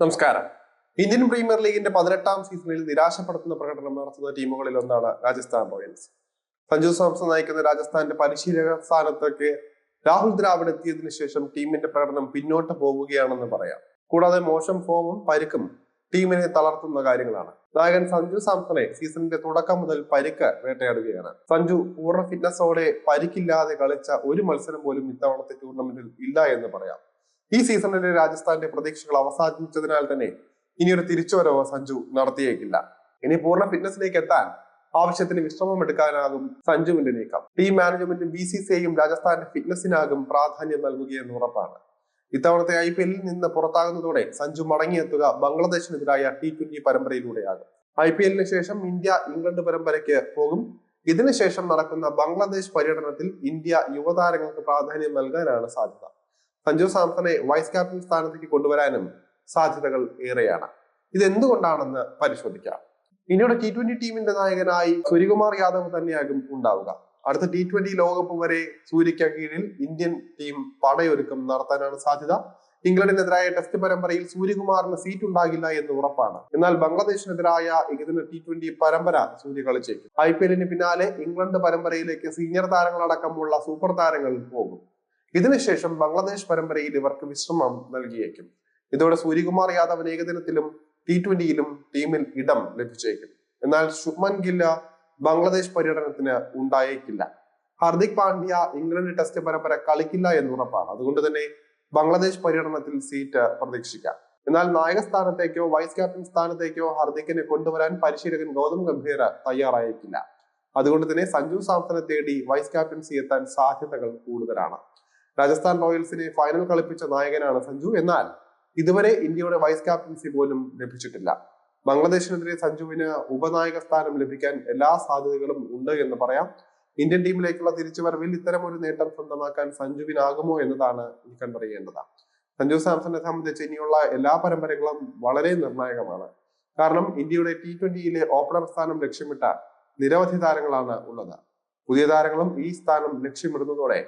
നമസ്കാരം. Indian premier ലീഗിന്റെ പതിനെട്ടാം സീസണിൽ നിരാശപ്പെടുത്തുന്ന പ്രകടനം നടത്തുന്ന ടീമുകളിൽ ഒന്നാണ് രാജസ്ഥാൻ റോയൽസ്. സഞ്ജു സാംസൺ നയിക്കുന്ന രാജസ്ഥാന്റെ പരിശീലക സ്ഥാനത്തേക്ക് രാഹുൽ ദ്രാവിഡ് എത്തിയതിനു ശേഷം ടീമിന്റെ പ്രകടനം പിന്നോട്ട് പോവുകയാണെന്ന് പറയാം. കൂടാതെ മോശം ഫോമും പരുക്കും ടീമിനെ തളർത്തുന്ന കാര്യങ്ങളാണ്. നായകൻ സഞ്ജു സാംസണെ സീസണിന്റെ തുടക്കം മുതൽ പരുക്ക് വേട്ടയാടുകയാണ്. സഞ്ജു പൂർണ ഫിറ്റ്നസോടെ പരിക്കില്ലാതെ കളിച്ച ഒരു മത്സരം പോലും ഇത്തവണത്തെ ടൂർണമെന്റിൽ ഇല്ല എന്ന് പറയാം. ഈ സീസണിലെ രാജസ്ഥാന്റെ പ്രതീക്ഷകൾ അവസാനിച്ചതിനാൽ തന്നെ ഇനി ഇനിയൊരു തിരിച്ചുവരവ് സഞ്ജു നടത്തിയേക്കില്ല. ഇനി പൂർണ ഫിറ്റ്നസിലേക്ക് എത്താൻ ആവശ്യത്തിന് വിശ്രമം എടുക്കാനാകും സഞ്ജുവിന്റെ നീക്കം. ടീം മാനേജ്മെന്റും ബി സി സി ഐയും രാജസ്ഥാന്റെ ഫിറ്റ്നസിനാകും പ്രാധാന്യം നൽകുകയെന്ന് ഉറപ്പാണ്. ഇത്തവണത്തെ ഐ പി എല്ലിൽ നിന്ന് പുറത്താകുന്നതോടെ സഞ്ജു മടങ്ങിയെത്തുക ബംഗ്ലാദേശിനെതിരായ ടി ട്വന്റി പരമ്പരയിലൂടെയാകും. ഐ പി എല്ലിന് ശേഷം ഇന്ത്യ ഇംഗ്ലണ്ട് പരമ്പരയ്ക്ക് പോകും. ഇതിനുശേഷം നടക്കുന്ന ബംഗ്ലാദേശ് പര്യടനത്തിൽ ഇന്ത്യ യുവതാരങ്ങൾക്ക് പ്രാധാന്യം നൽകാനാണ് സാധ്യത. സഞ്ജു സാംസണെ വൈസ് ക്യാപ്റ്റൻ സ്ഥാനത്തേക്ക് കൊണ്ടുവരാനും സാധ്യതകൾ ഏറെയാണ്. ഇതെന്തുകൊണ്ടാണെന്ന് പരിശോധിക്കാം. ഇന്ത്യയുടെ ടി ട്വന്റി ടീമിന്റെ നായകനായി സൂര്യകുമാർ യാദവ് തന്നെയാകും ഉണ്ടാവുക. അടുത്ത ടി ട്വന്റി ലോകകപ്പ് വരെ സൂര്യയ്ക്ക് കീഴിൽ ഇന്ത്യൻ ടീം പടയൊരുക്കം നടത്താനാണ് സാധ്യത. ഇംഗ്ലണ്ടിനെതിരായ ടെസ്റ്റ് പരമ്പരയിൽ സൂര്യകുമാറിന് സീറ്റ് ഉണ്ടാകില്ല എന്ന് ഉറപ്പാണ്. എന്നാൽ ബംഗ്ലാദേശിനെതിരായ ഏകദിന ടി ട്വന്റി പരമ്പര സൂര്യ കളിച്ചേക്കും. ഐ പി എല്ലിന് പിന്നാലെ ഇംഗ്ലണ്ട് പരമ്പരയിലേക്ക് സീനിയർ താരങ്ങളടക്കമുള്ള സൂപ്പർ താരങ്ങൾ പോകും. ഇതിനുശേഷം ബംഗ്ലാദേശ് പരമ്പരയിൽ ഇവർക്ക് വിശ്രമം നൽകിയേക്കും. ഇതോടെ സൂര്യകുമാർ യാദവ് ഏകദിനത്തിലും ടി ട്വന്റിയിലും ടീമിൽ ഇടം ലഭിച്ചേക്കും. എന്നാൽ ശുഭ്മൻ ഗില്ല ബംഗ്ലാദേശ് പര്യടനത്തിന് ഉണ്ടായേക്കില്ല. ഹാർദിക് പാണ്ഡ്യ ഇംഗ്ലണ്ട് ടെസ്റ്റ് പരമ്പര കളിക്കില്ല എന്ന് ഉറപ്പാണ്. അതുകൊണ്ട് തന്നെ ബംഗ്ലാദേശ് പര്യടനത്തിൽ സീറ്റ് പ്രതീക്ഷിക്കാം. എന്നാൽ നായക സ്ഥാനത്തേക്കോ വൈസ് ക്യാപ്റ്റൻ സ്ഥാനത്തേക്കോ ഹർദിക്കിനെ കൊണ്ടുവരാൻ പരിശീലകൻ ഗൗതം ഗംഭീർ തയ്യാറായേക്കില്ല. അതുകൊണ്ട് തന്നെ സഞ്ജു സാംസനെ തേടി വൈസ് ക്യാപ്റ്റൻസി എത്താൻ സാധ്യതകൾ കൂടുതലാണ്. രാജസ്ഥാൻ റോയൽസിനെ ഫൈനൽ കളിപ്പിച്ച നായകനാണ് സഞ്ജു. എന്നാൽ ഇതുവരെ ഇന്ത്യയുടെ വൈസ് ക്യാപ്റ്റൻസി പോലും ലഭിച്ചിട്ടില്ല. ബംഗ്ലാദേശിനെതിരെ സഞ്ജുവിന് ഉപനായക സ്ഥാനം ലഭിക്കാൻ എല്ലാ സാധ്യതകളും ഉണ്ട് എന്ന് പറയാം. ഇന്ത്യൻ ടീമിലേക്കുള്ള തിരിച്ചുവരവിൽ ഇത്തരം ഒരു നേട്ടം സ്വന്തമാക്കാൻ സഞ്ജുവിനാകുമോ എന്നതാണ് ഇനി കണ്ടറിയേണ്ടത്. സഞ്ജു സാംസണിനെ സംബന്ധിച്ച് ഇനിയുള്ള എല്ലാ പരമ്പരകളും വളരെ നിർണായകമാണ്. കാരണം ഇന്ത്യയുടെ ടി ട്വന്റിയിലെ ഓപ്പണർ സ്ഥാനം ലക്ഷ്യമിട്ട നിരവധി താരങ്ങളാണ് ഉള്ളത്. പുതിയ താരങ്ങളും ഈ സ്ഥാനം ലക്ഷ്യമിടുന്നതോടെ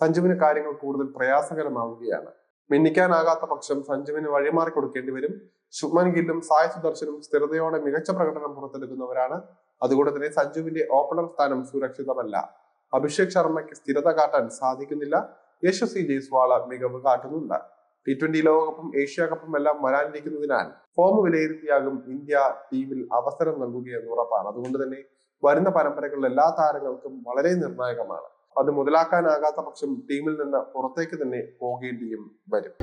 സഞ്ജുവിന് കാര്യങ്ങൾ കൂടുതൽ പ്രയാസകരമാവുകയാണ്. മിന്നിക്കാനാകാത്ത പക്ഷം സഞ്ജുവിന് വഴിമാറി കൊടുക്കേണ്ടി വരും. ശുഭ്മൻ ഗില്ലും സായ് സുദർശനും സ്ഥിരതയോടെ മികച്ച പ്രകടനം പുറത്തെടുക്കുന്നവരാണ്. അതുകൊണ്ട് തന്നെ സഞ്ജുവിന്റെ ഓപ്പണർ സ്ഥാനം സുരക്ഷിതമല്ല. അഭിഷേക് ശർമ്മയ്ക്ക് സ്ഥിരത കാട്ടാൻ സാധിക്കുന്നില്ല. യശസ്വി ജയ്സ്വാള മികവ് കാട്ടുന്നുണ്ട്. ടി ട്വന്റി ലോകകപ്പും ഏഷ്യ കപ്പും എല്ലാം വരാനിരിക്കുന്നതിനാൽ ഫോം വിലയിരുത്തിയാകും ഇന്ത്യ ടീമിൽ അവസരം നൽകുകയെന്ന് ഉറപ്പാണ്. അതുകൊണ്ട് തന്നെ വരുന്ന പരമ്പരകളിൽ എല്ലാ താരങ്ങൾക്കും വളരെ നിർണായകമാണ്. അത് മുതലാക്കാനാകാത്ത പക്ഷം ടീമിൽ നിന്ന് പുറത്തേക്ക് തന്നെ പോകേണ്ടിയും വരും.